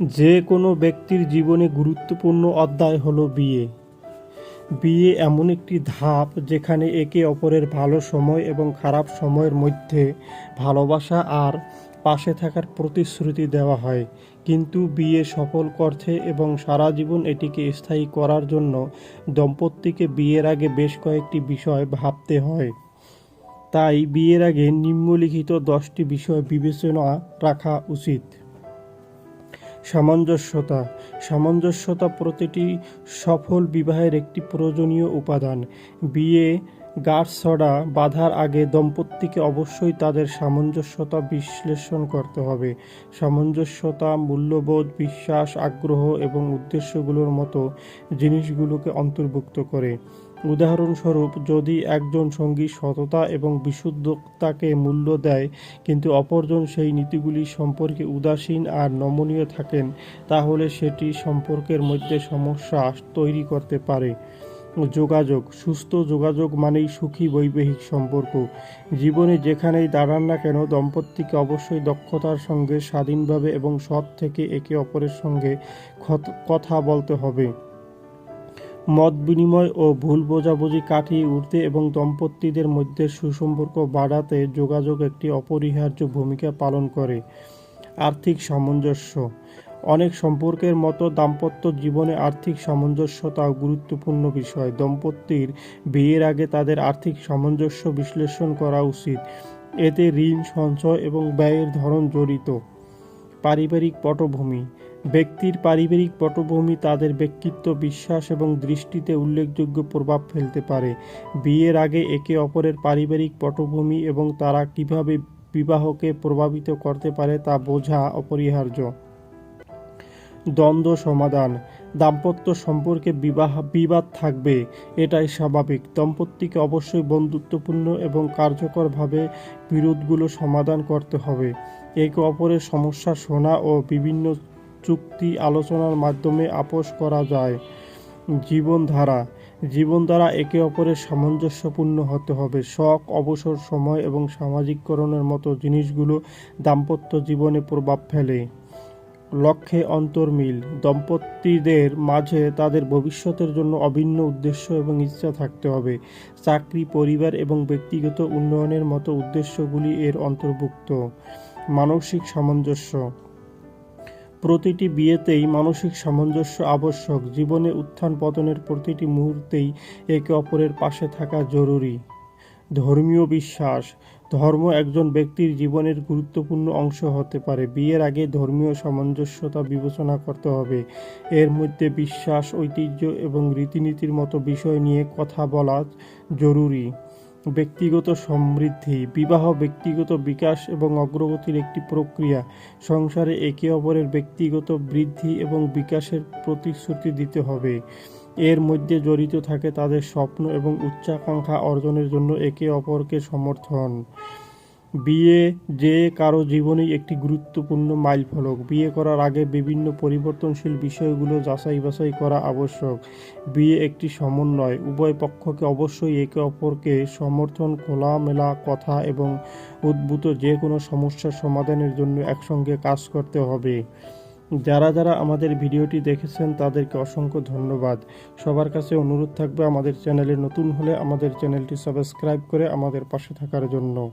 যে কোনো ব্যক্তির জীবনে গুরুত্বপূর্ণ অধ্যায় হলো বিয়ে। বিয়ে এমন একটি ধাপ যেখানে একে অপরের ভালো সময় এবং খারাপ সময়ের মধ্যে ভালোবাসা আর পাশে থাকার প্রতিশ্রুতি দেওয়া হয়। কিন্তু বিয়ে সফল করতে এবং সারা জীবন এটিকে স্থায়ী করার জন্য দম্পতিকে বিয়ের আগে বেশ কয়েকটি বিষয় ভাবতে হয়। তাই বিয়ের আগে নিম্নলিখিত দশটি বিষয় বিবেচনা রাখা উচিত। সামঞ্জস্যতা। সামঞ্জস্যতা প্রতিটি সফল বিবাহের একটি প্রয়োজনীয় উপাদান। বিয়ে গাঢ়ছড়া বাঁধার আগে দম্পতিকে অবশ্যই তাদের সামঞ্জস্যতা বিশ্লেষণ করতে হবে। সামঞ্জস্যতা, মূল্যবোধ, বিশ্বাস, আগ্রহ এবং উদ্দেশ্যগুলোর মতো জিনিসগুলোকে অন্তর্ভুক্ত করে। উদাহরণস্বরূপ, যদি একজন সঙ্গী সততা এবং বিশুদ্ধতাকে মূল্য দেয়, কিন্তু অপরজন সেই নীতিগুলি সম্পর্কে উদাসীন আর নমনীয় থাকেন, তাহলে সেটি সম্পর্কের মধ্যে সমস্যা তৈরি করতে পারে। যোগাযোগ, সুস্থ যোগাযোগ মানেই সুখী বৈবাহিক সম্পর্ক। জীবনে যেখানেই দাঁড়ান না কেন, দম্পতিকে অবশ্যই দক্ষতার সঙ্গে, স্বাধীনভাবে এবং সৎ থেকে একে অপরের সঙ্গে কথা বলতে হবে। মত বিনিময় ও ভুল বোঝাবুঝি কাটিয়ে উঠতে এবং দম্পতিদের মধ্যে সুসম্পর্ক বাড়াতে যোগাযোগ একটি অপরিহার্য ভূমিকা পালন করে। আর্থিক সামঞ্জস্য। অনেক সম্পর্কের মতো দাম্পত্য জীবনে আর্থিক সামঞ্জস্যতাও গুরুত্বপূর্ণ বিষয়। দম্পতির বিয়ের আগে তাদের আর্থিক সামঞ্জস্য বিশ্লেষণ করা উচিত। এতে ঋণ, সঞ্চয় এবং ব্যয়ের ধরন জড়িত। পারিবারিক পটভূমি। ব্যক্তির পারিবারিক পটভূমি তাদের ব্যক্তিত্ব, বিশ্বাস এবং দৃষ্টিতে উল্লেখযোগ্য প্রভাব ফেলতে পারে। বিয়ের আগে একে অপরের পারিবারিক পটভূমি এবং তারা কীভাবে বিবাহকে প্রভাবিত করতে পারে তা বোঝা অপরিহার্য। দ্বন্দ্ব সমাধান। দাম্পত্য সম্পর্কে বিবাহ, বিবাদ থাকবে, এটাই স্বাভাবিক। দম্পতিকে অবশ্যই বন্ধুত্বপূর্ণ এবং কার্যকরভাবে বিরোধগুলো সমাধান করতে হবে। একে অপরের সমস্যা শোনা ও বিভিন্ন চুক্তি আলোচনার মাধ্যমে আপোষ করা যায়। জীবনধারা জীবনধারা একে অপরের সামঞ্জস্যপূর্ণ হতে হবে। শখ, অবসর, সময় এবং সামাজিককরণের মতো জিনিসগুলো দাম্পত্য জীবনে প্রভাব ফেলে। লক্ষ্যে অন্তর্মিল। দম্পতিদের মাঝে তাদের ভবিষ্যতের জন্য অভিন্ন উদ্দেশ্য এবং ইচ্ছা থাকতে হবে। চাকরি, পরিবার এবং ব্যক্তিগত উন্নয়নের মতো উদ্দেশ্যগুলি এর অন্তর্ভুক্ত। মানসিক সামঞ্জস্য। প্রতিটি বিয়েতেই মানসিক সামঞ্জস্য আবশ্যক, জীবনে উত্থান পতনের প্রতিটি মুহূর্তেই একে অপরের পাশে থাকা জরুরি। ধর্মীয় বিশ্বাস, ধর্ম একজন ব্যক্তির জীবনের গুরুত্বপূর্ণ অংশ হতে পারে। বিয়ের আগে ধর্মীয় সামঞ্জস্যতা বিবেচনা করতে হবে। এর মধ্যে বিশ্বাস, ঐতিহ্য এবং রীতিনীতির মতো বিষয় নিয়ে কথা বলা জরুরি। ব্যক্তিগত সমৃদ্ধি, বিবাহ, ব্যক্তিগত বিকাশ এবং অগ্রগতির একটি প্রক্রিয়া। সংসারে একে অপরের ব্যক্তিগত বৃদ্ধি এবং বিকাশের প্রতিশ্রুতি দিতে হবে। এর মধ্যে জড়িত থাকে তাদের স্বপ্ন এবং উচ্চাকাঙ্ক্ষা অর্জনের জন্য একে অপরকে সমর্থন। বিয়ে যে কারও জীবনেই একটি গুরুত্বপূর্ণ মাইলফলক। বিয়ে করার আগে বিভিন্ন পরিবর্তনশীল বিষয়গুলো যাচাই বাছাই করা আবশ্যক। বিয়ে একটি সমন্বয়। উভয় পক্ষকে অবশ্যই একে অপরকে সমর্থন, খোলামেলা কথা এবং উদ্ভূত যে কোনো সমস্যার সমাধানের জন্য একসঙ্গে কাজ করতে হবে। যারা যারা আমাদের ভিডিওটি দেখেছেন, তাদেরকে অসংখ্য ধন্যবাদ। সবার কাছে অনুরোধ থাকবে আমাদের চ্যানেলে নতুন হলে আমাদের চ্যানেলটি সাবস্ক্রাইব করে আমাদের পাশে থাকার জন্য।